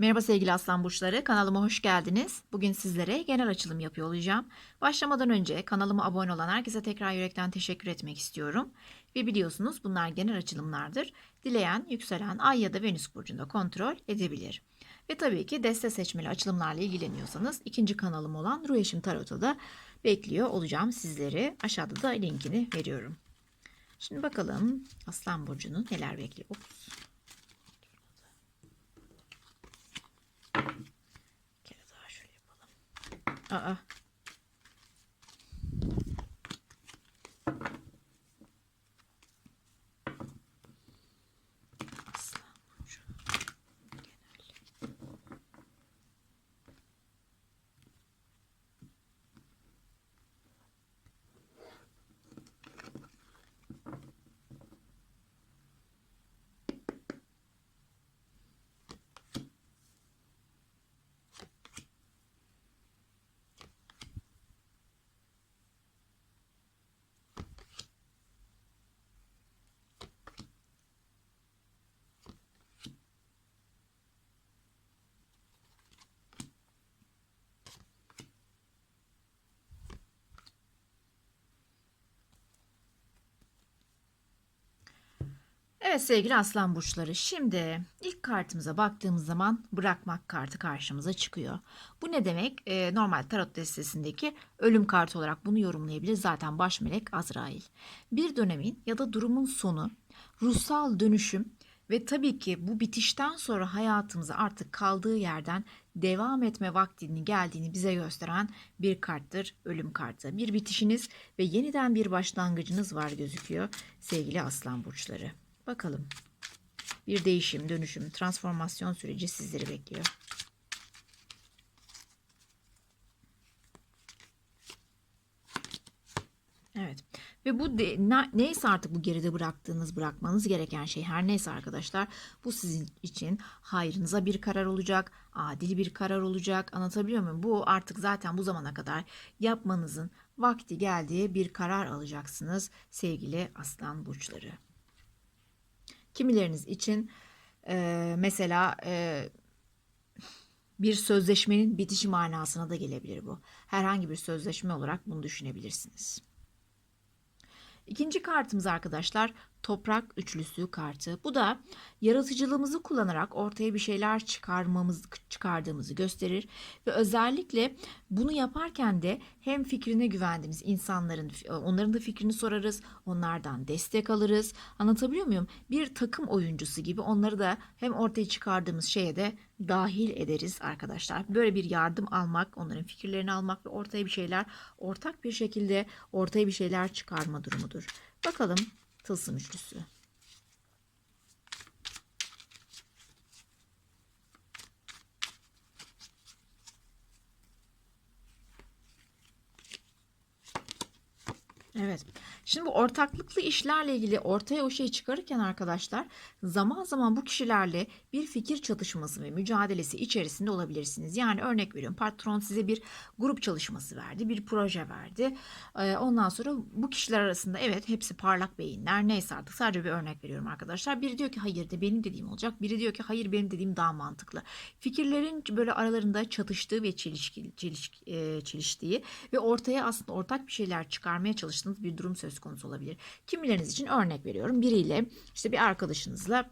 Merhaba sevgili aslan burçları, kanalıma hoş geldiniz. Bugün sizlere genel açılım yapıyor olacağım. Başlamadan önce kanalıma abone olan herkese tekrar yürekten teşekkür etmek istiyorum. Ve biliyorsunuz bunlar genel açılımlardır. Dileyen, yükselen, ay ya da venüs burcunda kontrol edebilir. Ve tabii ki deste seçmeli açılımlarla ilgileniyorsanız ikinci kanalım olan Ruh Eşim Tarot'ta da bekliyor olacağım sizleri. Aşağıda da linkini veriyorum. Şimdi bakalım Aslan Burcu'nu neler bekliyor. Ops. Bir kere daha şöyle yapalım. Aa. Evet sevgili aslan burçları şimdi ilk kartımıza baktığımız zaman bırakmak kartı karşımıza çıkıyor. Bu ne demek? Ee, normal tarot destesindeki ölüm kartı olarak bunu yorumlayabiliriz. Zaten baş melek Azrail. Bir dönemin ya da durumun sonu, ruhsal dönüşüm ve tabii ki bu bitişten sonra hayatımıza artık kaldığı yerden devam etme vaktinin geldiğini bize gösteren bir karttır ölüm kartı. Bir bitişiniz ve yeniden bir başlangıcınız var gözüküyor sevgili aslan burçları. Bakalım. Bir değişim, dönüşüm, transformasyon süreci sizleri bekliyor. Evet. Ve bu de, ne- neyse artık bu geride bıraktığınız, bırakmanız gereken şey her neyse arkadaşlar bu sizin için hayrınıza bir karar olacak, adil bir karar olacak. Anlatabiliyor muyum? Bu artık zaten bu zamana kadar yapmanızın vakti geldiği bir karar alacaksınız sevgili aslan burçları. Kimileriniz için e, mesela e, bir sözleşmenin bitişi manasına da gelebilir bu. Herhangi bir sözleşme olarak bunu düşünebilirsiniz. İkinci kartımız arkadaşlar toprak üçlüsü kartı. Bu da yaratıcılığımızı kullanarak ortaya bir şeyler çıkarmamız çıkardığımızı gösterir ve özellikle bunu yaparken de hem fikrine güvendiğimiz insanların onların da fikrini sorarız, onlardan destek alırız. Anlatabiliyor muyum? Bir takım oyuncusu gibi onları da hem ortaya çıkardığımız şeye de dahil ederiz arkadaşlar. Böyle bir yardım almak, onların fikirlerini almak ve ortaya bir şeyler ortak bir şekilde ortaya bir şeyler çıkarma durumudur. Bakalım tılsım üçlüsü. Evet. Şimdi bu ortaklıklı işlerle ilgili ortaya o şeyi çıkarırken arkadaşlar zaman zaman bu kişilerle bir fikir çatışması ve mücadelesi içerisinde olabilirsiniz. Yani örnek veriyorum patron size bir grup çalışması verdi, bir proje verdi. Ee, Ondan sonra bu kişiler arasında evet hepsi parlak beyinler neyse artık sadece bir örnek veriyorum arkadaşlar. Biri diyor ki hayır de benim dediğim olacak. Biri diyor ki hayır benim dediğim daha mantıklı. Fikirlerin böyle aralarında çatıştığı ve çelişki, çelişki, e, çeliştiği ve ortaya aslında ortak bir şeyler çıkarmaya çalıştığınız bir durum söz konusu olabilir. Kimileriniz için örnek veriyorum. Biriyle işte bir arkadaşınızla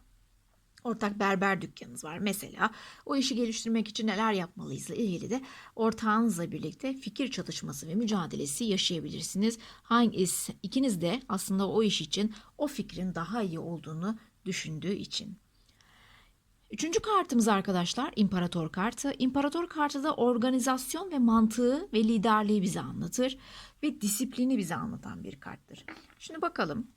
ortak berber dükkanınız var mesela. O işi geliştirmek için neler yapmalıyızla ilgili de ortağınızla birlikte fikir çatışması ve mücadelesi yaşayabilirsiniz. Hangisi ikiniz de aslında o iş için o fikrin daha iyi olduğunu düşündüğü için. Üçüncü kartımız arkadaşlar İmparator kartı. İmparator kartı da organizasyon ve mantığı ve liderliği bize anlatır ve disiplini bize anlatan bir karttır. Şimdi bakalım.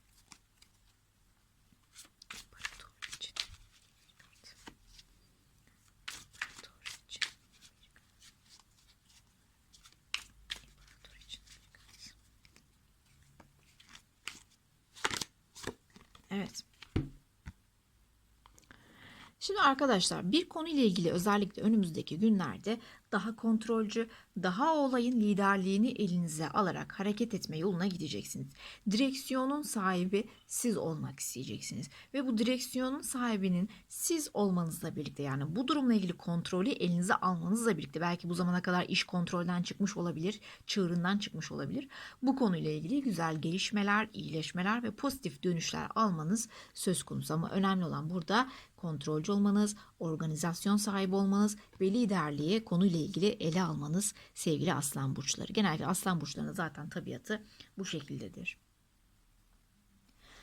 Evet. Şimdi arkadaşlar bir konuyla ilgili özellikle önümüzdeki günlerde daha kontrolcü, daha olayın liderliğini elinize alarak hareket etme yoluna gideceksiniz. Direksiyonun sahibi siz olmak isteyeceksiniz ve bu direksiyonun sahibinin siz olmanızla birlikte yani bu durumla ilgili kontrolü elinize almanızla birlikte belki bu zamana kadar iş kontrolden çıkmış olabilir, çığırından çıkmış olabilir. Bu konuyla ilgili güzel gelişmeler, iyileşmeler ve pozitif dönüşler almanız söz konusu ama önemli olan burada kontrolcü olmanız, organizasyon sahibi olmanız ve liderliği konuyla ilgili ele almanız sevgili aslan burçları. Genelde aslan burçlarının zaten tabiatı bu şekildedir.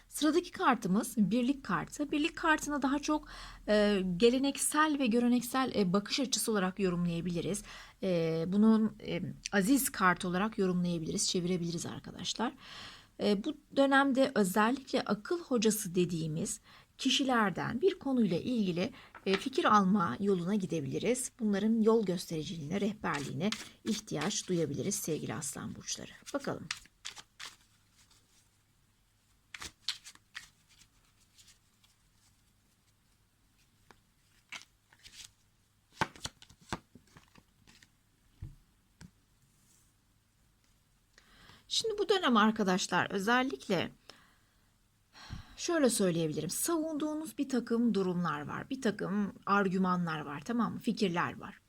Sıradaki kartımız birlik kartı. Birlik kartını daha çok e, geleneksel ve göreneksel e, bakış açısı olarak yorumlayabiliriz. E, bunun e, aziz kart olarak yorumlayabiliriz, çevirebiliriz arkadaşlar. E, bu dönemde özellikle akıl hocası dediğimiz kişilerden bir konuyla ilgili fikir alma yoluna gidebiliriz. Bunların yol göstericiliğine, rehberliğine ihtiyaç duyabiliriz sevgili aslan burçları. Bakalım. Şimdi bu dönem arkadaşlar özellikle şöyle söyleyebilirim. Savunduğunuz bir takım durumlar var. Bir takım argümanlar var tamam mı? Fikirler var.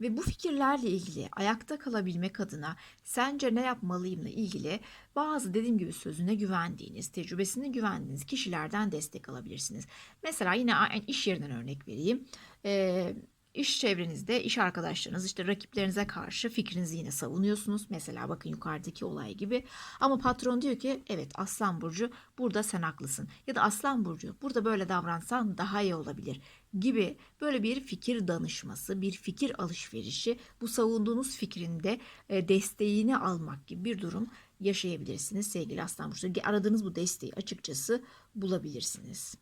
Ve bu fikirlerle ilgili ayakta kalabilmek adına sence ne yapmalıyımla ilgili bazı dediğim gibi sözüne güvendiğiniz, tecrübesine güvendiğiniz kişilerden destek alabilirsiniz. Mesela yine iş yerinden örnek vereyim. Ee, İş çevrenizde, iş arkadaşlarınız, işte rakiplerinize karşı fikrinizi yine savunuyorsunuz. Mesela bakın yukarıdaki olay gibi. Ama patron diyor ki evet Aslan Burcu burada sen haklısın. Ya da Aslan Burcu burada böyle davransan daha iyi olabilir gibi böyle bir fikir danışması, bir fikir alışverişi bu savunduğunuz fikrinde e, desteğini almak gibi bir durum yaşayabilirsiniz sevgili Aslan Burcu. Aradığınız bu desteği açıkçası bulabilirsiniz.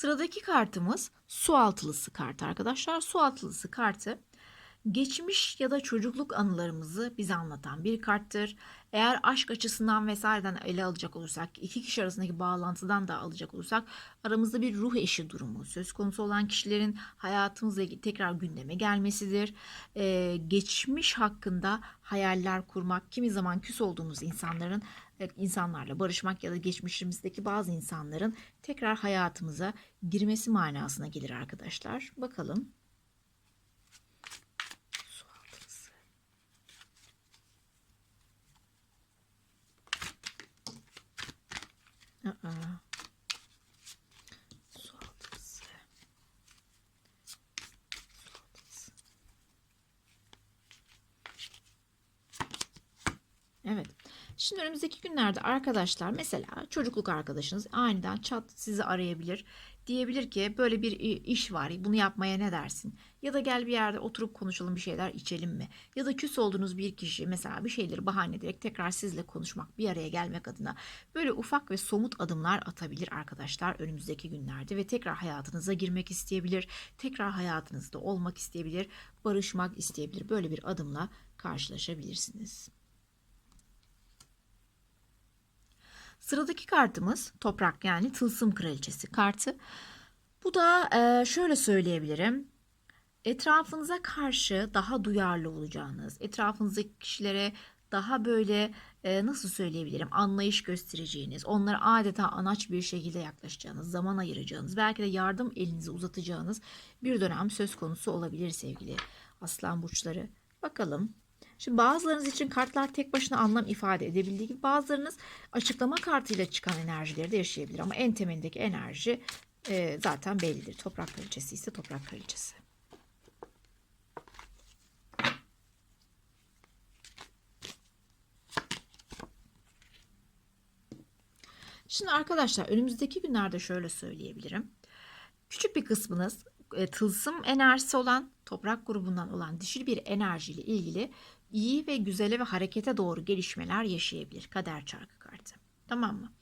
Sıradaki kartımız su altılısı kartı arkadaşlar. Su altılısı kartı geçmiş ya da çocukluk anılarımızı bize anlatan bir karttır. Eğer aşk açısından vesaireden ele alacak olursak, iki kişi arasındaki bağlantıdan da alacak olursak aramızda bir ruh eşi durumu söz konusu olan kişilerin hayatımızla tekrar gündeme gelmesidir. Ee, geçmiş hakkında hayaller kurmak, kimi zaman küs olduğumuz insanların insanlarla barışmak ya da geçmişimizdeki bazı insanların tekrar hayatımıza girmesi manasına gelir arkadaşlar. Bakalım. Aa. Su. Evet. Şimdi önümüzdeki günlerde arkadaşlar mesela çocukluk arkadaşınız aniden çat sizi arayabilir. Diyebilir ki böyle bir iş var bunu yapmaya ne dersin? Ya da gel bir yerde oturup konuşalım bir şeyler içelim mi? Ya da küs olduğunuz bir kişi mesela bir şeyleri bahane ederek tekrar sizle konuşmak bir araya gelmek adına böyle ufak ve somut adımlar atabilir arkadaşlar önümüzdeki günlerde ve tekrar hayatınıza girmek isteyebilir. Tekrar hayatınızda olmak isteyebilir. Barışmak isteyebilir. Böyle bir adımla karşılaşabilirsiniz. Sıradaki kartımız toprak yani tılsım kraliçesi kartı. Bu da e, şöyle söyleyebilirim. Etrafınıza karşı daha duyarlı olacağınız, etrafınızdaki kişilere daha böyle e, nasıl söyleyebilirim anlayış göstereceğiniz, onlara adeta anaç bir şekilde yaklaşacağınız, zaman ayıracağınız, belki de yardım elinizi uzatacağınız bir dönem söz konusu olabilir sevgili aslan burçları. Bakalım Şimdi bazılarınız için kartlar tek başına anlam ifade edebildiği gibi bazılarınız açıklama kartıyla çıkan enerjileri de yaşayabilir. Ama en temelindeki enerji e, zaten bellidir. Toprak kraliçesi ise toprak kraliçesi. Şimdi arkadaşlar önümüzdeki günlerde şöyle söyleyebilirim. Küçük bir kısmınız e, tılsım enerjisi olan toprak grubundan olan dişil bir enerjiyle ilgili iyi ve güzele ve harekete doğru gelişmeler yaşayabilir. Kader çarkı kartı. Tamam mı?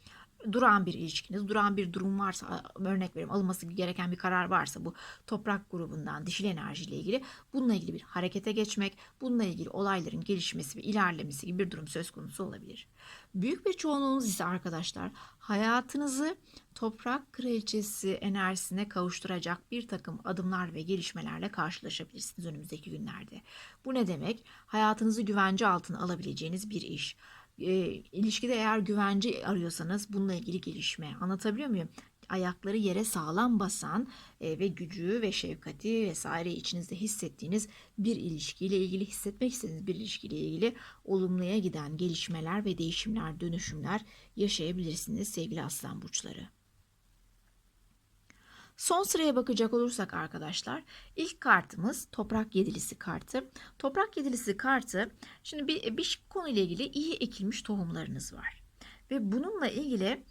Duran bir ilişkiniz, duran bir durum varsa, örnek veriyorum alınması gereken bir karar varsa bu toprak grubundan dişil enerjiyle ilgili bununla ilgili bir harekete geçmek, bununla ilgili olayların gelişmesi ve ilerlemesi gibi bir durum söz konusu olabilir. Büyük bir çoğunluğunuz ise arkadaşlar hayatınızı toprak kraliçesi enerjisine kavuşturacak bir takım adımlar ve gelişmelerle karşılaşabilirsiniz önümüzdeki günlerde. Bu ne demek? Hayatınızı güvence altına alabileceğiniz bir iş e, ilişkide eğer güvence arıyorsanız bununla ilgili gelişme anlatabiliyor muyum? Ayakları yere sağlam basan e, ve gücü ve şefkati vesaire içinizde hissettiğiniz bir ilişkiyle ilgili hissetmek istediğiniz bir ilişkiyle ilgili olumluya giden gelişmeler ve değişimler, dönüşümler yaşayabilirsiniz sevgili aslan burçları. Son sıraya bakacak olursak arkadaşlar ilk kartımız toprak yedilisi kartı. Toprak yedilisi kartı şimdi bir, bir konuyla ilgili iyi ekilmiş tohumlarınız var. Ve bununla ilgili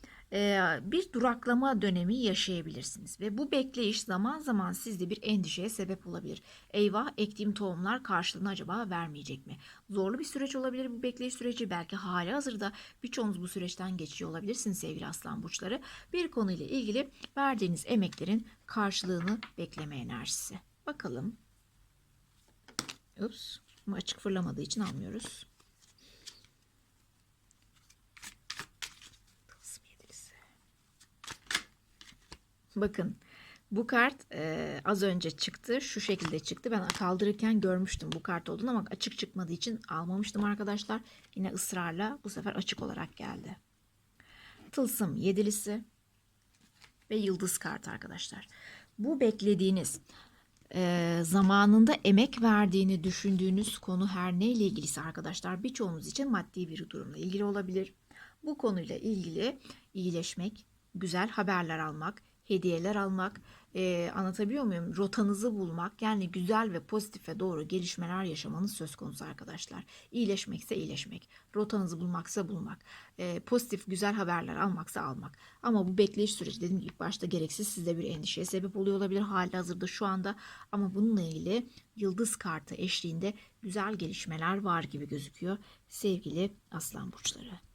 bir duraklama dönemi yaşayabilirsiniz. Ve bu bekleyiş zaman zaman sizde bir endişeye sebep olabilir. Eyvah ektiğim tohumlar karşılığını acaba vermeyecek mi? Zorlu bir süreç olabilir bu bekleyiş süreci. Belki hali hazırda birçoğunuz bu süreçten geçiyor olabilirsiniz sevgili aslan burçları. Bir konuyla ilgili verdiğiniz emeklerin karşılığını bekleme enerjisi. Bakalım. Ups. Açık fırlamadığı için almıyoruz. Bakın bu kart e, az önce çıktı. Şu şekilde çıktı. Ben kaldırırken görmüştüm bu kart olduğunu ama açık çıkmadığı için almamıştım arkadaşlar. Yine ısrarla bu sefer açık olarak geldi. Tılsım yedilisi ve yıldız kart arkadaşlar. Bu beklediğiniz e, zamanında emek verdiğini düşündüğünüz konu her neyle ilgiliyse arkadaşlar birçoğunuz için maddi bir durumla ilgili olabilir. Bu konuyla ilgili iyileşmek, güzel haberler almak, hediyeler almak, e, anlatabiliyor muyum? Rotanızı bulmak, yani güzel ve pozitife doğru gelişmeler yaşamanız söz konusu arkadaşlar. İyileşmekse iyileşmek, rotanızı bulmaksa bulmak, e, pozitif güzel haberler almaksa almak. Ama bu bekleyiş süreci dediğim gibi ilk başta gereksiz size bir endişeye sebep oluyor olabilir hali hazırda şu anda. Ama bununla ilgili yıldız kartı eşliğinde güzel gelişmeler var gibi gözüküyor sevgili aslan burçları.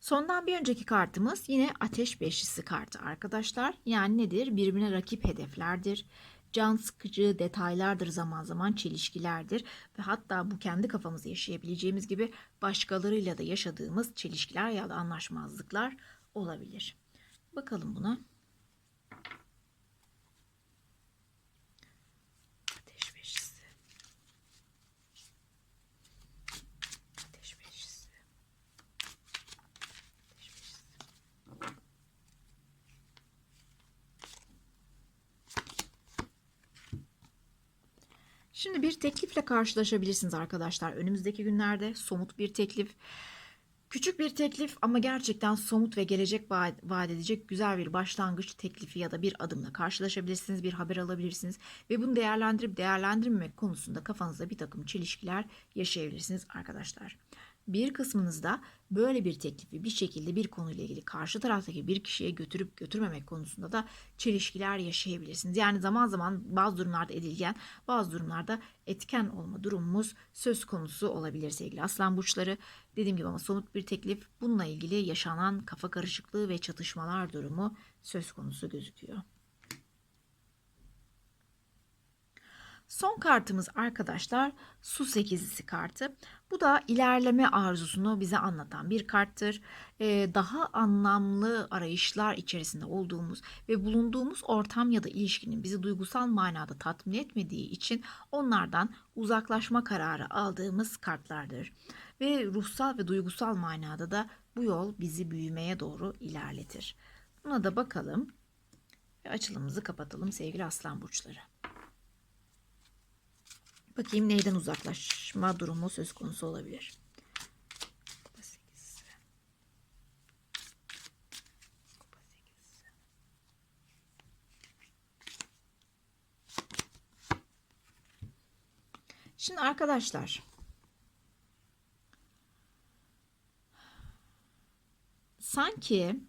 Sondan bir önceki kartımız yine ateş beşlisi kartı arkadaşlar. Yani nedir? Birbirine rakip hedeflerdir. Can sıkıcı detaylardır zaman zaman çelişkilerdir ve hatta bu kendi kafamızı yaşayabileceğimiz gibi başkalarıyla da yaşadığımız çelişkiler ya da anlaşmazlıklar olabilir. Bakalım buna. Ateş beşlisi. Ateş beşlisi. Şimdi bir teklifle karşılaşabilirsiniz arkadaşlar. Önümüzdeki günlerde somut bir teklif. Küçük bir teklif ama gerçekten somut ve gelecek vaat edecek güzel bir başlangıç teklifi ya da bir adımla karşılaşabilirsiniz, bir haber alabilirsiniz ve bunu değerlendirip değerlendirmemek konusunda kafanızda bir takım çelişkiler yaşayabilirsiniz arkadaşlar. Bir kısmınızda böyle bir teklifi bir şekilde bir konuyla ilgili karşı taraftaki bir kişiye götürüp götürmemek konusunda da çelişkiler yaşayabilirsiniz. Yani zaman zaman bazı durumlarda edilgen, bazı durumlarda etken olma durumumuz söz konusu olabilir sevgili aslan burçları. Dediğim gibi ama somut bir teklif bununla ilgili yaşanan kafa karışıklığı ve çatışmalar durumu söz konusu gözüküyor. Son kartımız arkadaşlar su sekizlisi kartı. Bu da ilerleme arzusunu bize anlatan bir karttır. Ee, daha anlamlı arayışlar içerisinde olduğumuz ve bulunduğumuz ortam ya da ilişkinin bizi duygusal manada tatmin etmediği için onlardan uzaklaşma kararı aldığımız kartlardır. Ve ruhsal ve duygusal manada da bu yol bizi büyümeye doğru ilerletir. Buna da bakalım ve açılımımızı kapatalım sevgili aslan burçları. Bakayım neyden uzaklaşma durumu söz konusu olabilir. Şimdi arkadaşlar sanki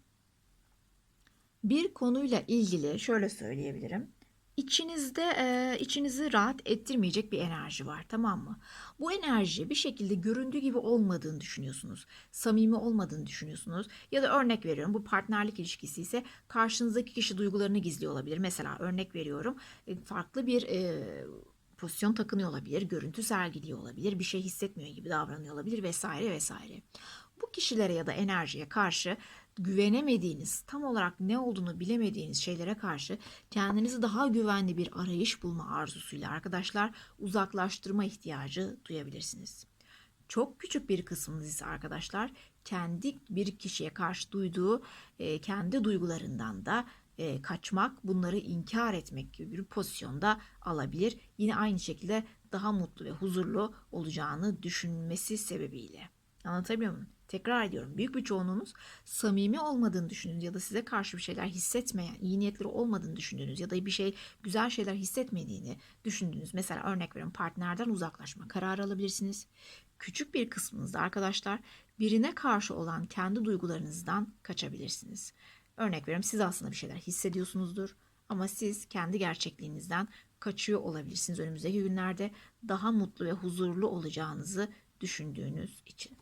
bir konuyla ilgili şöyle söyleyebilirim. İçinizde e, içinizi rahat ettirmeyecek bir enerji var tamam mı? Bu enerji bir şekilde göründüğü gibi olmadığını düşünüyorsunuz. Samimi olmadığını düşünüyorsunuz. Ya da örnek veriyorum bu partnerlik ilişkisi ise karşınızdaki kişi duygularını gizliyor olabilir. Mesela örnek veriyorum farklı bir e, pozisyon takınıyor olabilir, görüntü sergiliyor olabilir, bir şey hissetmiyor gibi davranıyor olabilir vesaire vesaire. Bu kişilere ya da enerjiye karşı güvenemediğiniz, tam olarak ne olduğunu bilemediğiniz şeylere karşı kendinizi daha güvenli bir arayış bulma arzusuyla arkadaşlar uzaklaştırma ihtiyacı duyabilirsiniz. Çok küçük bir kısmınız ise arkadaşlar kendi bir kişiye karşı duyduğu e, kendi duygularından da e, kaçmak, bunları inkar etmek gibi bir pozisyonda alabilir. Yine aynı şekilde daha mutlu ve huzurlu olacağını düşünmesi sebebiyle. Anlatabiliyor muyum? Tekrar ediyorum. Büyük bir çoğunluğunuz samimi olmadığını düşündüğünüz ya da size karşı bir şeyler hissetmeyen, iyi niyetleri olmadığını düşündüğünüz ya da bir şey güzel şeyler hissetmediğini düşündüğünüz mesela örnek veriyorum partnerden uzaklaşma kararı alabilirsiniz. Küçük bir kısmınızda arkadaşlar birine karşı olan kendi duygularınızdan kaçabilirsiniz. Örnek veriyorum siz aslında bir şeyler hissediyorsunuzdur ama siz kendi gerçekliğinizden kaçıyor olabilirsiniz önümüzdeki günlerde daha mutlu ve huzurlu olacağınızı düşündüğünüz için.